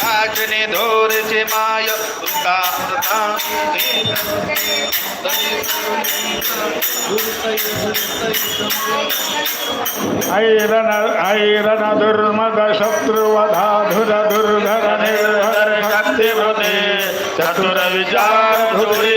রাজনে ধরেছে মায়া ഐരന ഐരന ദുർമത ശത്രുവധാധുര ദുർധര നിർഹര ശക്തിപുതേ ചതുര വിചാര ഭൂരി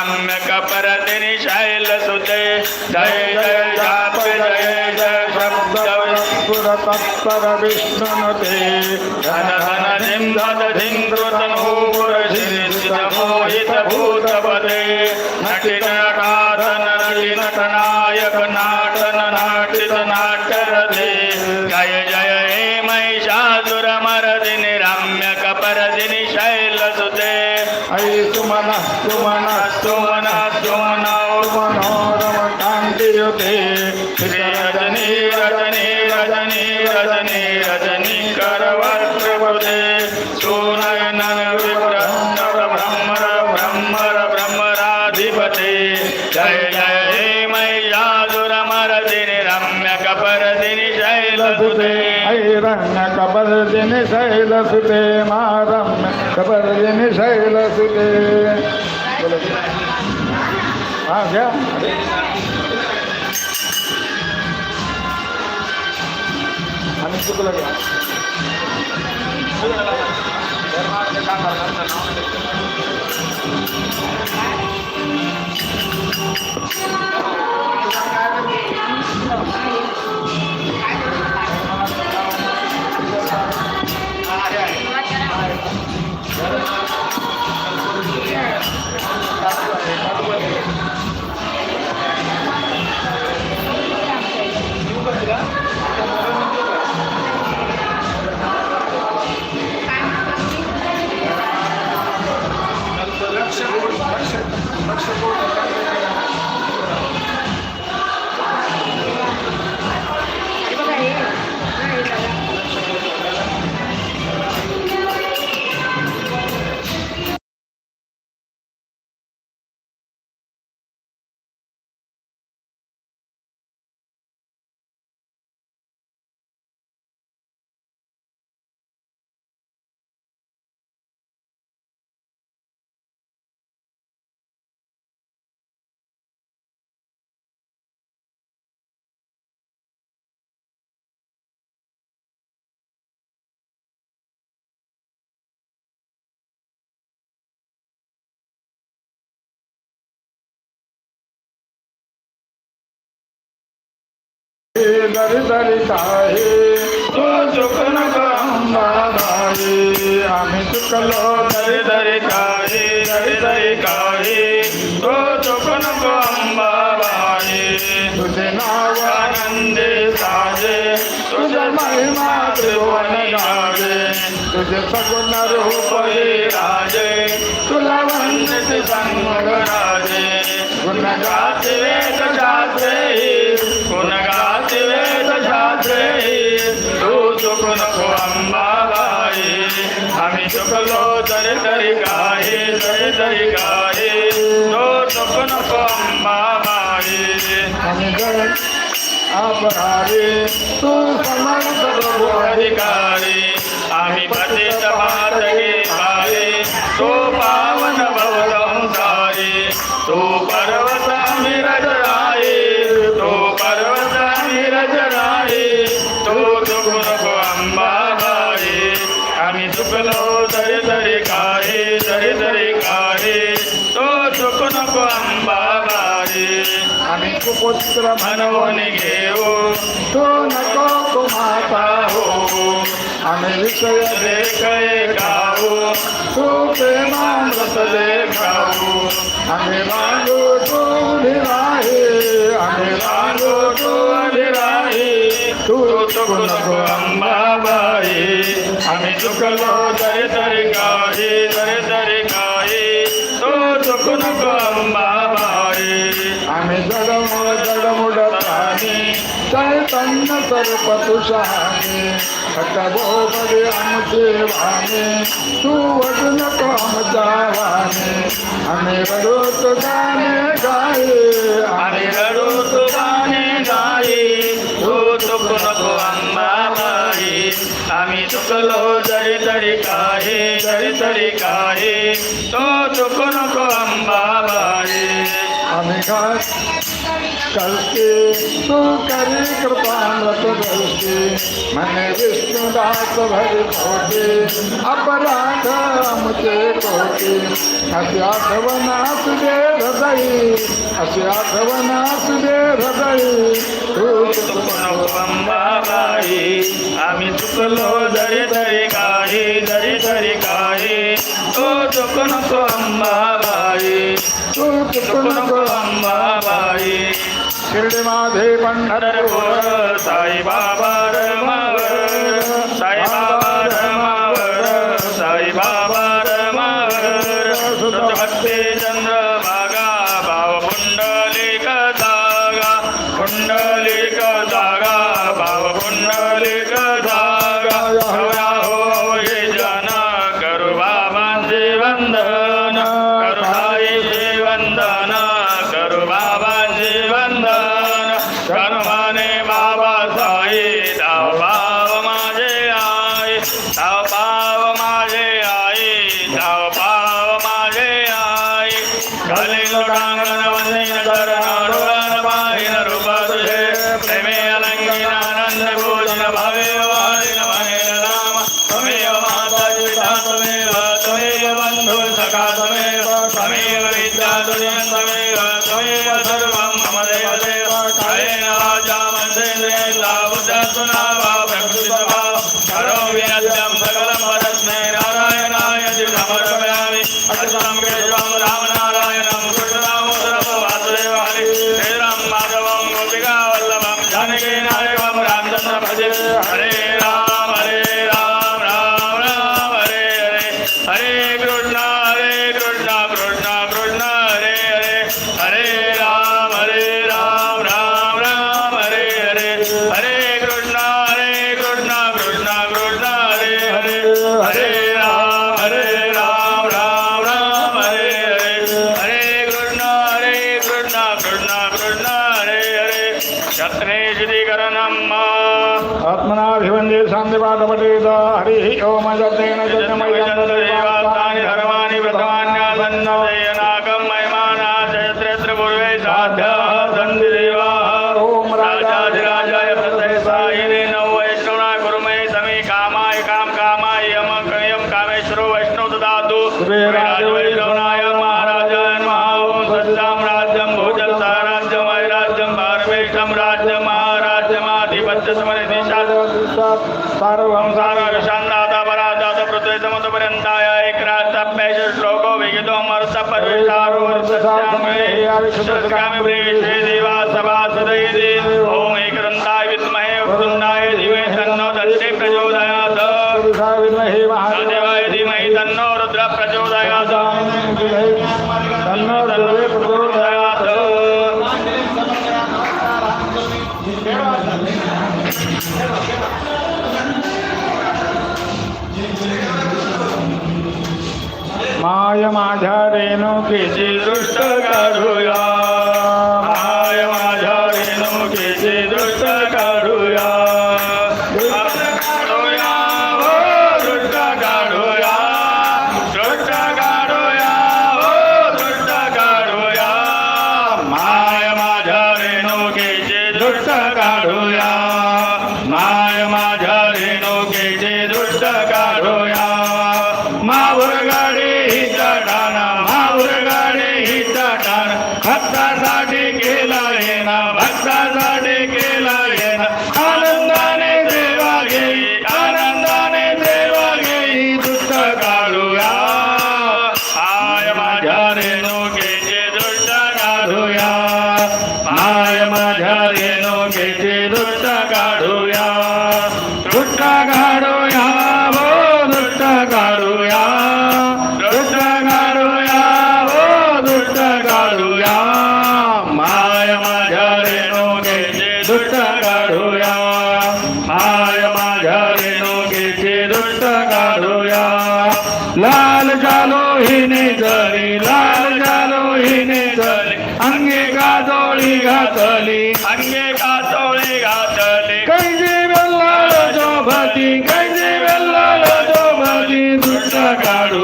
रम्य कपरदिनि शैलसुते जय जय जाप जय जय शब्द पुर तत्पर विष्णुते धन धन धिं धद धिं कृतनूपुर मोहित भूतपदे नटि नटातन नटि नटनायक नाटन नाटित नाट्यरथे जय जय हे महिषासुरमरदिनि रम्य कपरदिनि शैलसुते ऐ सुमन కబర్దిని శైలసుతే మారమ్య కబర్దిని శైలసుతే Ah, ya. Kami cukup lagi. दरि दरि काहे तो चुक न काहे आम्ही चुकलो दरि दरि काहे दरि दरि काहे तो चुक नको अंबाबाई तुझे नाव साजे तुझे महिमा त्रिभुवन गावे तुझे सगुण रूप राजे तुला वंदित संग राजे गुण गुण गाते तरी गाये जय तरी गाये तो सपन पंबा माये अपहारे तू तो पावन भव संसारी तो परव सुपुत्र म्हणून म्हणून घेऊ तू नको कुमाता हो आम्ही विषय लेखय गाऊ तू दे खाऊ आम्ही मागू तू राही आम्ही मागू तू राही तू चुकू नको अंबाबाई आम्ही चुकलो दर दर काही दर तरी चैतन्य सर्प तुषाने खटभोगडे आमचे वाणे तू वडू नको आमच्या वाणे आम्ही रडूत गाणे गाये आम्ही रडू तुझाने नाही तू चुकू नको अंबाबाई आम्ही चुकलो जरी तरी काही, जरी तरी काही। तो चुकू नको अंबाबाई आम्ही घात करते तू करी धरते मने विष्णुदास भरी खोटे अपराध आमचे कोटे असे आठवनास दे हृदयी असे आठवनास दे हृदयी। तू चुकलो जरी तरी काही जरी तरी काही तो चुकू नको अंबाबाई तू चुकू नको अंबाबाई शिर्डी माझे पंढरपूर। శరణమా मर्त परिचारो वर्षस्यामे प्रेषे देवा सभा सदयति माय माझ्या रेणुकीची दृष्ट काढूया गाडी ही चढाणा मावर गाडी ही चढाण हत्तासाठी केला हे ಕಾಡು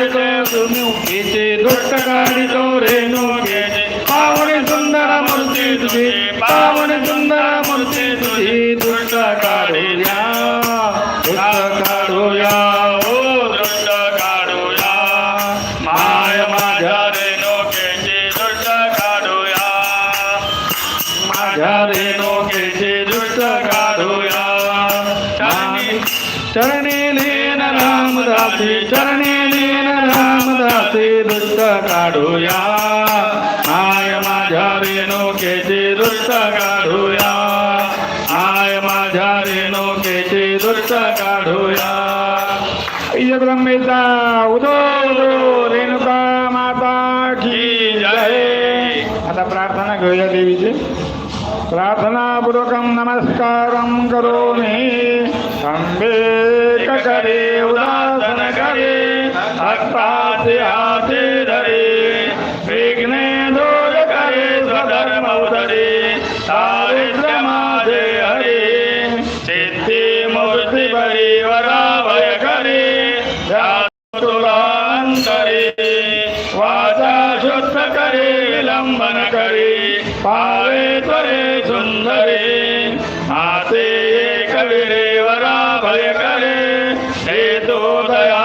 काढतो रेणुकेचे दुष्ट काढतो पावन सुंदर मूर्ती तुझी पावन सुंदर मूर्ती तुझी. दुष्ट काढूया दुष्ट काढूया ओ दुष्ट काढूया. माय माझ्या दुष्ट काढूया. माझ्या दुष्ट काढूया. चरणी लीन रामदासी चरणी काढूया आय माझ्या रेणुकेचे दुष्ट काढूया आय माझ्या रेणुकेचे दुष्ट काढूया ब्रह्मेचा उदो रेणुका माता की जय आता प्रार्थना घेऊया देवीची प्रार्थनापूर्वकं नमस्कारं करोमि अंबे करे उदासन करे भक्ताचे हाते धरे विघ्ने दूर करे स्वधर्म उदरे सावित्र माझे हरे सिद्धी मूर्ती बरी वराभय करे तुलांतरे वाचा शुद्ध करे विलंबन करे पावे त्वरे सुंदरे हाते एक विरे वराभय करे हे तो दया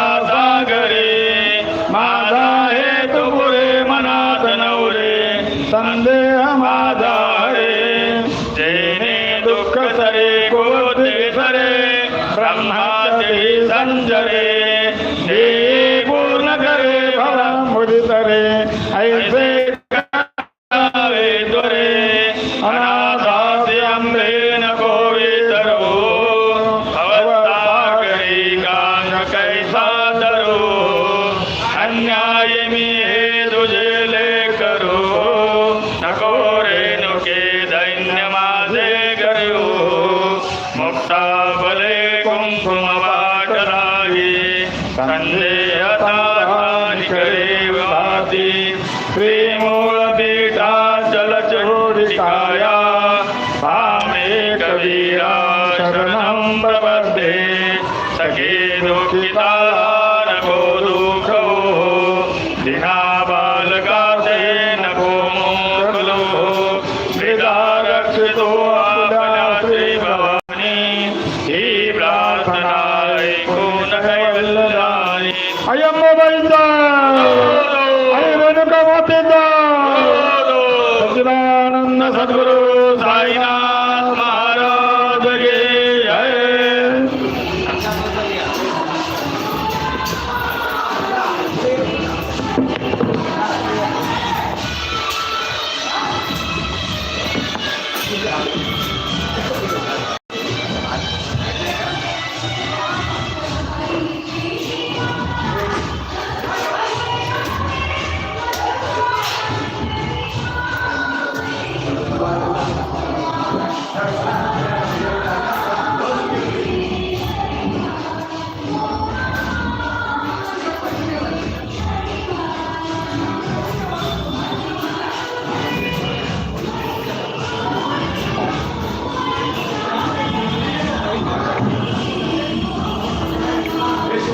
करे भाती